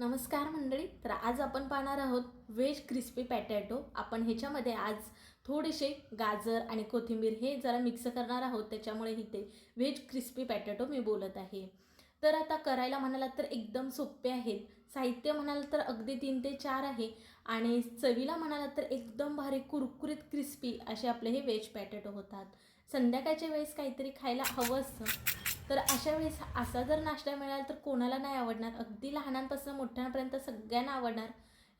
नमस्कार मंडळी तर आज आपण पाहणार आहोत व्हेज क्रिस्पी पॅटॅटो आपण ह्याच्यामध्ये आज थोडेसे गाजर आणि कोथिंबीर हे जरा मिक्स करणार आहोत त्याच्यामुळे इथे व्हेज क्रिस्पी पॅटॅटो मी बोलत आहे. तर आता करायला म्हणालात तर एकदम सोपे आहेत साहित्य म्हणाल तर अगदी तीन ते चार आहे. आणि चवीला म्हणालात तर एकदम भारी कुरकुरीत क्रिस्पी असे आपले हे व्हेज पॅटॅटो होतात. संध्याकाळच्या वेळेस काहीतरी खायला हवं असतं. तर अशा वेळेस असा जर नाश्ता मिळाला तर कोणाला नाही आवडणार? अगदी लहानांपासून मोठ्यांपर्यंत सगळ्यांना आवडणार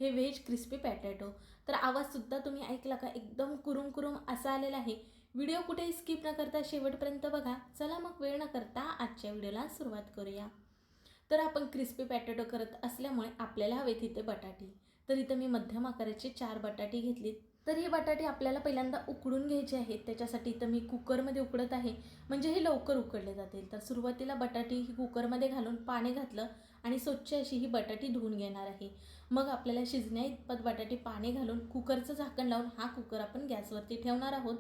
हे व्हेज क्रिस्पी पॅटॅटो. तर आवाजसुद्धा तुम्ही ऐकला का? एकदम कुरुम कुरुम असा आलेला आहे. व्हिडिओ कुठेही स्किप न करता शेवटपर्यंत बघा. चला मग वेळ न करता आजच्या व्हिडिओला सुरुवात करूया. तर आपण क्रिस्पी पॅटॅटो करत असल्यामुळे आपल्याला हवे इथे बटाटे. तर इथं मी मध्यम आकाराचे चार बटाटे घेतलीत. तर हे बटाटे आपल्याला पहिल्यांदा उकडून घ्यायचे आहेत. त्याच्यासाठी तर मी कुकरमध्ये उकडत आहे. म्हणजे हे लवकर उकडले जातील. तर सुरुवातीला बटाटी ही कुकरमध्ये घालून पाणी घातलं आणि स्वच्छ अशी ही बटाटी धुवून घेणार आहे. मग आपल्याला शिजण्या इतपत बटाटी पाणी घालून कुकरचं झाकण लावून हा कुकर आपण गॅसवरती ठेवणार आहोत.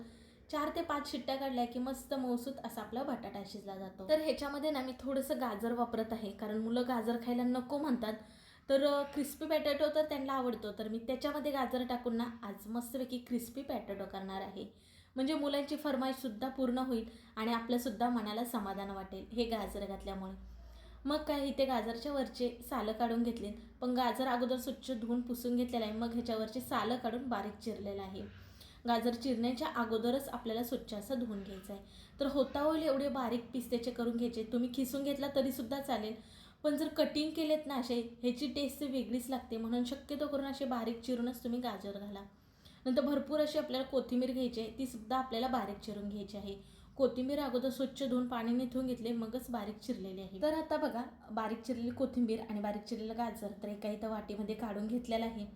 चार ते पाच शिट्ट्या काढल्या की मस्त मौसूत असा आपला बटाटा शिजला जातो. तर ह्याच्यामध्ये ना मी थोडंसं गाजर वापरत आहे. कारण मुलं गाजर खायला नको म्हणतात. तर क्रिस्पी पॅटॅटो तर त्यांना आवडतो. तर मी त्याच्यामध्ये गाजर टाकून ना आज मस्तपैकी क्रिस्पी पॅटॅटो करणार आहे. म्हणजे मुलांची फरमाईशसुद्धा पूर्ण होईल आणि आपल्यासुद्धा मनाला समाधान वाटेल हे गाजर घातल्यामुळे. मग काय इथे गाजरच्या वरचे सालं काढून घेतले पण गाजर अगोदर स्वच्छ धुवून पुसून घेतलेलं आहे. मग ह्याच्यावरचे सालं काढून बारीक चिरलेलं आहे. गाजर चिरण्याच्या अगोदरच आपल्याला स्वच्छ असं धुवून घ्यायचं आहे तर होता होईल एवढे बारीक पीस त्याचे करून घ्यायचे. तुम्ही खिसून घेतला तरीसुद्धा चालेल. पण जर कटिंग केलेत ना असे ह्याची टेस्ट वेगळीच लागते. म्हणून शक्यतो करून असे बारीक चिरूनच तुम्ही गाजर घाला. नंतर भरपूर अशी आपल्याला कोथिंबीर घ्यायची आहे तीसुद्धा आपल्याला बारीक चिरून घ्यायची आहे. कोथिंबीर अगोदर स्वच्छ धुवून पाणी निथून घेतले मगच बारीक चिरलेली आहे. तर आता बघा बारीक चिरलेली कोथिंबीर आणि बारीक चिरलेलं गाजर तर एका इथं वाटीमध्ये काढून घेतलेलं आहे.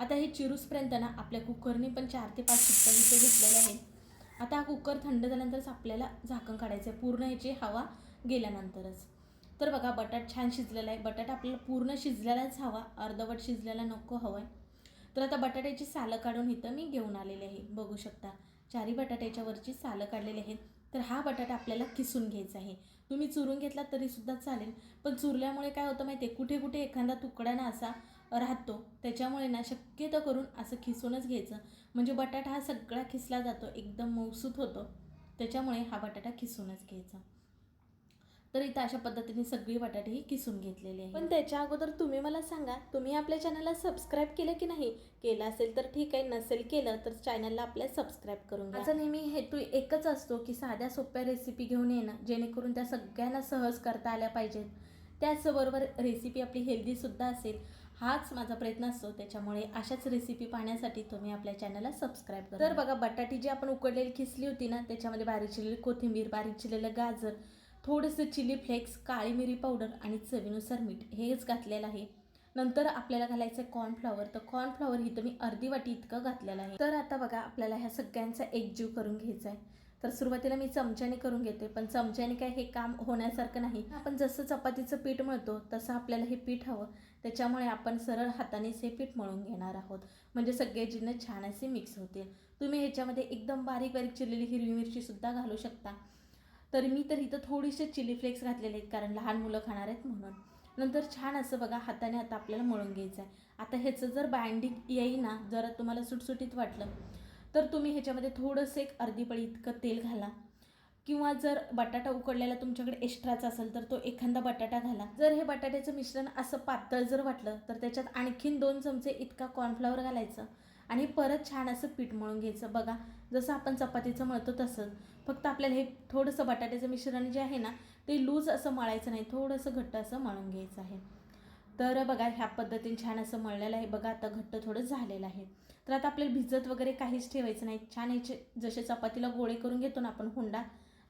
आता हे चिरूसपर्यंत ना आपल्या कुकरने पण चार ते पाच शिट्ट्या इथे घेतलेल्या आहेत. आता हा कुकर थंड झाल्यानंतरच आपल्याला झाकण काढायचं आहे. पूर्ण ह्याची हवा गेल्यानंतरच. तर बघा बटाट छान शिजलेला आहे. बटाटा आपल्याला पूर्ण शिजलेलाच हवा. अर्धवट शिजलेला नको हवा आहे तर आता बटाट्याची सालं काढून इथं मी घेऊन आलेले आहे. बघू शकता चारी बटाट्याच्या वरची सालं काढलेली आहेत. तर हा बटाटा आपल्याला किसून घ्यायचा आहे. तुम्ही चुरून घेतला तरीसुद्धा चालेल. पण चुरल्यामुळे काय होतं माहिती आहे कुठे कुठे एखादा तुकडा ना असा राहतो. त्याच्यामुळे ना शक्यतो करून असं खिसूनच घ्यायचं. म्हणजे बटाटा हा सगळा खिसला जातो. एकदम मौसूत होतो. त्याच्यामुळे हा बटाटा खिसूनच घ्यायचा. तर इथं अशा पद्धतीने सगळी बटाटे ही किसून घेतलेली आहे. पण त्याच्या अगोदर तुम्ही मला सांगा तुम्ही आपल्या चॅनलला सबस्क्राईब केलं की नाही? केलं असेल तर ठीक आहे नसेल केलं तर चॅनलला आपल्या सबस्क्राईब करून माझा नेहमी हेतू एकच असतो की साध्या सोप्या रेसिपी घेऊन येणं जेणेकरून त्या सगळ्यांना सहज करता आल्या पाहिजेत. त्याचबरोबर रेसिपी आपली हेल्दीसुद्धा असेल हाच माझा प्रयत्न असतो. त्याच्यामुळे अशाच रेसिपी पाहण्यासाठी तुम्ही आपल्या चॅनलला सबस्क्राईब करा. तर बघा बटाटी जी आपण उकडलेली खिसली होती ना त्याच्यामध्ये बारीक चिरलेली कोथिंबीर बारीक चिरलेलं गाजर थोडंसं चिली फ्लेक्स काळी मिरी पावडर आणि चवीनुसार मीठ हेच घातलेलं आहे. नंतर आपल्याला घालायचं आहे कॉर्नफ्लॉवर तर कॉर्नफ्लॉवर ही तुम्ही अर्धी वाटी इतकं घातलेलं आहे. तर आता बघा आपल्याला ह्या सगळ्यांचा एकजीव करून घ्यायचा आहे. तर सुरुवातीला मी चमच्याने करून घेते पण चमच्याने काय हे काम होण्यासारखं नाही. आपण जसं चपातीचं पीठ मळतो तसं आपल्याला हे पीठ हवं. त्याच्यामुळे आपण सरळ हातानेच हे पीठ मळून घेणार आहोत. म्हणजे सगळे जिन्नस छान असे मिक्स होतील. तुम्ही ह्याच्यामध्ये एकदम बारीक बारीक चिरलेली हिरवी मिरचीसुद्धा घालू शकता. तर मी तर इथं थोडीसे चिली फ्लेक्स घातलेले आहेत कारण लहान मुलं खाणार आहेत म्हणून. नंतर छान असं बघा हाताने आता आपल्याला मळून घ्यायचं आहे. आता ह्याचं जर बाइंडिंग येईना जर तुम्हाला सुटसुटीत वाटलं तर तुम्ही ह्याच्यामध्ये थोडंसं एक अर्धी पळी इतकं तेल घाला. किंवा जर बटाटा उकडलेला तुमच्याकडे एक्स्ट्राचा असेल तर तो एखादा बटाटा घाला. जर हे बटाट्याचं मिश्रण असं पातळ जर वाटलं तर त्याच्यात आणखीन दोन चमचे इतका कॉर्नफ्लॉवर घालायचं. आणि परत छान असं पीठ मळून घ्यायचं. बघा जसं आपण चपातीचं मळतो तसंच फक्त आपल्याला हे थोडंसं बटाट्याचं मिश्रण जे आहे ना ते लूज असं मळायचं नाही. थोडंसं घट्ट असं मळून घ्यायचं आहे. तर बघा ह्या पद्धतीने छान असं मळलेलं आहे. बघा आता घट्ट थोडं झालेलं आहे. तर आता आपल्याला भिजत वगैरे काहीच ठेवायचं नाही. छान याचे जसे चपातीला गोळे करून घेतो ना आपण हुंडा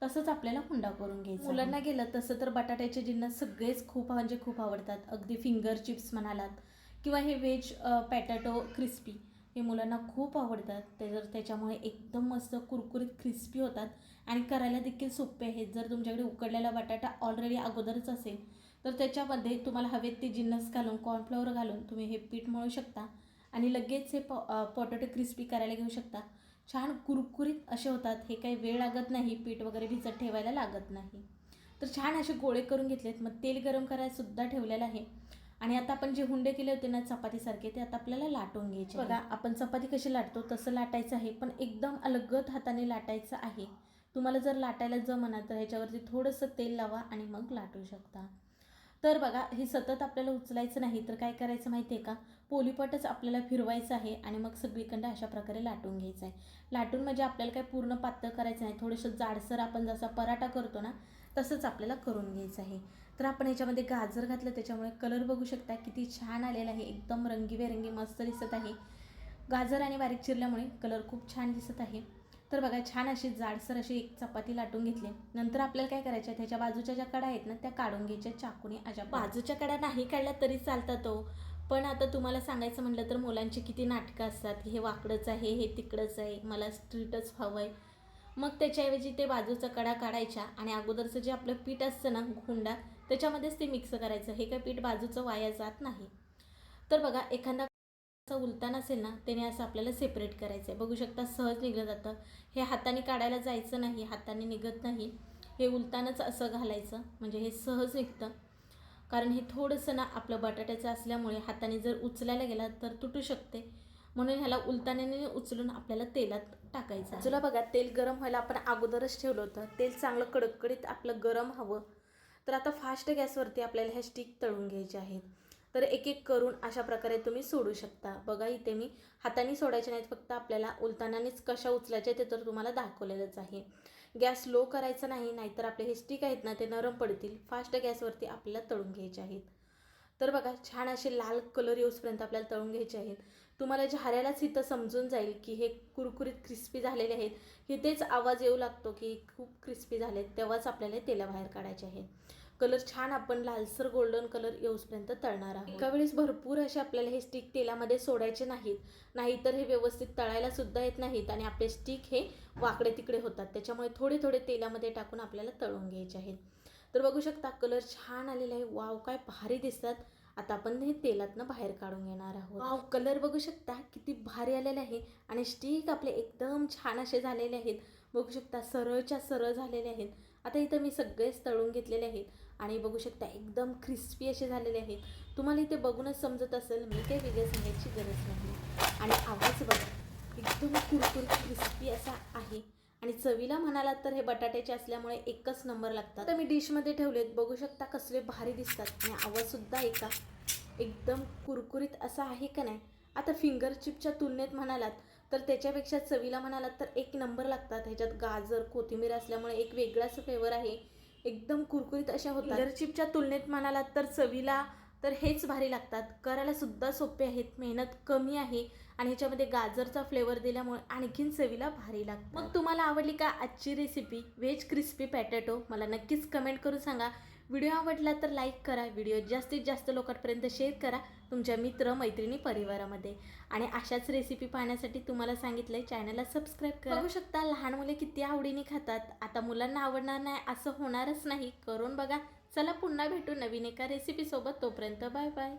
तसंच आपल्याला हुंडा करून घ्यायचा मुलांना गेलं तसं तर बटाट्याचे जिन्नस सगळेच खूप म्हणजे खूप आवडतात. अगदी फिंगर चिप्स म्हणालात किंवा हे व्हेज पॅटॅटो क्रिस्पी. हे मुलांना खूप आवडतात. त्याच्यावर त्याच्यामुळे एकदम मस्त कुरकुरीत क्रिस्पी होतात. आणि करायला देखील सोपे आहेत. जर तुमच्याकडे उकडलेला बटाटा ऑलरेडी अगोदरच असेल तर त्याच्यामध्ये तुम्हाला हवेत ते जिन्नस घालून कॉर्नफ्लॉवर घालून तुम्ही हे पीठ मळू शकता. आणि लगेच हे पॉ पोटॅटो क्रिस्पी करायला घेऊ शकता. छान कुरकुरीत असे होतात. हे काही वेळ लागत नाही. पीठ वगैरे भिजत ठेवायला लागत नाही. तर छान असे गोळे करून घेतलेत. मग तेल गरम करायला सुद्धा ठेवलेलं आहे. आणि आता आपण जे हुंडे केले होते ना चपातीसारखे ते आता आपल्याला लाटून घ्यायचे बघा आपण चपाती कशी लाटतो तसं लाटायचं आहे पण एकदम अलगद हाताने लाटायचं आहे. तुम्हाला जर लाटायला जमना तर ह्याच्यावरती थोडंसं तेल लावा आणि मग लाटू शकता. तर बघा हे सतत आपल्याला उचलायचं नाही तर काय करायचं माहिती आहे का? पोलीपटच आपल्याला फिरवायचं आहे आणि मग सगळीकडं अशा प्रकारे लाटून घ्यायचं आहे. लाटून म्हणजे आपल्याला काय पूर्ण पातळ करायचं नाही थोडंसं जाडसर आपण जसा पराठा करतो ना तसंच आपल्याला करून घ्यायचं आहे. तर आपण याच्यामध्ये गाजर घातलं त्याच्यामुळे कलर बघू शकता किती छान आलेला आहे. एकदम रंगीबेरंगी मस्त दिसत आहे. गाजर आणि बारीक चिरल्यामुळे कलर खूप छान दिसत आहे. तर बघा छान अशी जाडसर अशी एक चपाती लाटून घेतली. नंतर आपल्याला काय करायचं आहे? त्याच्या बाजूच्या ज्या कडा आहेत ना त्या काढून घ्यायच्या चाकूने. अशा बाजूच्या कडा नाही काढल्या तरी चालतात तो. पण आता तुम्हाला सांगायचं म्हटलं तर मुलांची किती नाटकं असतात. हे वाकडंच आहे हे तिकडंच आहे. मला स्ट्रीटच हवं आहे मग त्याच्याऐवजी ते बाजूचा कडा काढायच्या आणि अगोदरचं जे आपलं पीठ असतं ना हुंडा त्याच्यामध्येच ते मिक्स करायचं. हे काय पीठ बाजूचं वाया जात नाही. तर बघा एखादा असं उलतान असेल ना त्याने असं आपल्याला सेपरेट करायचं आहे बघू शकता सहज निघलं जातं. हे हाताने काढायला जायचं नाही हाताने निघत नाही. हे उलतानच असं घालायचं म्हणजे हे सहज निघतं. कारण हे थोडंसं ना आपलं बटाट्याचं असल्यामुळे हाताने जर उचलायला गेला तर तुटू शकते. म्हणून ह्याला उलताण्याने उचलून आपल्याला तेलात टाकायचं चला बघा तेल गरम व्हायला आपण अगोदरच ठेवलं होतं. तेल चांगलं कडकडीत आपलं गरम हवं. तर आता फास्ट गॅसवरती आपल्याला ह्या स्टिक तळून घ्यायचे आहेत. तर एक एक करून अशा प्रकारे तुम्ही सोडू शकता. बघा इथे मी हाताने सोडायचे नाहीत फक्त आपल्याला उलतानानेच कशा उचलायच्या ते तर तुम्हाला दाखवलेलंच आहे. गॅस लो करायचा नाही नाहीतर आपले हे स्टिक आहेत ना ते नरम पडतील. फास्ट गॅसवरती आपल्याला तळून घ्यायचे आहेत. तर बघा छान असे लाल कलर येऊसपर्यंत आपल्याला तळून घ्यायचे आहेत. तुम्हाला झाऱ्यालाच इथं समजून जाईल की हे कुरकुरीत क्रिस्पी झालेले आहेत इथेच आवाज येऊ लागतो की खूप क्रिस्पी झालेत तेव्हाच आपल्याला तेला तेलाबाहेर काढायचे आहे. कलर छान आपण लालसर गोल्डन कलर येऊसपर्यंत तळणार आहोत. एका वेळेस भरपूर असे आपल्याला हे स्टिक तेलामध्ये सोडायचे नाहीत नाहीतर हे व्यवस्थित तळायला सुद्धा येत नाहीत आणि आपले स्टिक हे वाकडे तिकडे होतात. त्याच्यामुळे थोडे थोडे तेलामध्ये टाकून आपल्याला तळून घ्यायचे आहेत. तर बघू शकता कलर छान आलेला आहे. वाव काय भारी दिसतात. आता आपण हे तेलातनं बाहेर काढून घेणार आहोत. वाव कलर बघू शकता किती भारी आलेले आहे. आणि स्टिक आपले एकदम छान असे झालेले आहेत. बघू शकता सरळच्या सरळ झालेले आहेत. आता इथं मी सगळेच तळून घेतलेले आहेत. आणि बघू शकता एकदम क्रिस्पी असे झालेले आहेत. तुम्हाला इथे बघूनच समजत असेल मी काही वेगळं सांगायची गरज नाही. आणि आवाज बघा एकदम कुरकुरीत क्रिस्पी असा आहे. आणि चवीला म्हणालात तर हे बटाट्याचे असल्यामुळे एकच नंबर लागतात. तर मी डिशमध्ये ठेवलेत. बघू शकता कसले भारी दिसतात. आणि आवाजसुद्धा ऐका एकदम कुरकुरीत असा आहे का नाही? आता फिंगर चिपच्या तुलनेत म्हणालात तर त्याच्यापेक्षा चवीला म्हणालात तर एक नंबर लागतात. ह्याच्यात गाजर कोथिंबीर असल्यामुळे एक वेगळाच फ्लेवर आहे. एकदम कुरकुरीत अशा होतात. फिंगर चिपच्या तुलनेत म्हणालात तर चवीला तर हेच भारी लागतात. करायला सुद्धा सोपे आहेत मेहनत कमी आहे आणि ह्याच्यामध्ये गाजरचा फ्लेवर दिल्यामुळे आणखीन चवीला भारी लागतं. मग तुम्हाला आवडली का आजची रेसिपी व्हेज क्रिस्पी पॅटॅटो मला नक्कीच कमेंट करून सांगा. व्हिडिओ आवडला तर लाईक करा. व्हिडिओ जास्तीत जास्त लोकांपर्यंत शेअर करा तुमच्या मित्र मैत्रिणी परिवारामध्ये. आणि अशाच रेसिपी पाहण्यासाठी तुम्हाला सांगितलं आहे चॅनलला सबस्क्राईब करा. बघू शकता लहान मुले किती आवडीने खातात. आता मुलांना आवडणार नाही असं होणारच नाही. करून बघा. चला पुन्हा भेटू नवीन एका रेसिपीसोबत तोपर्यंत बाय बाय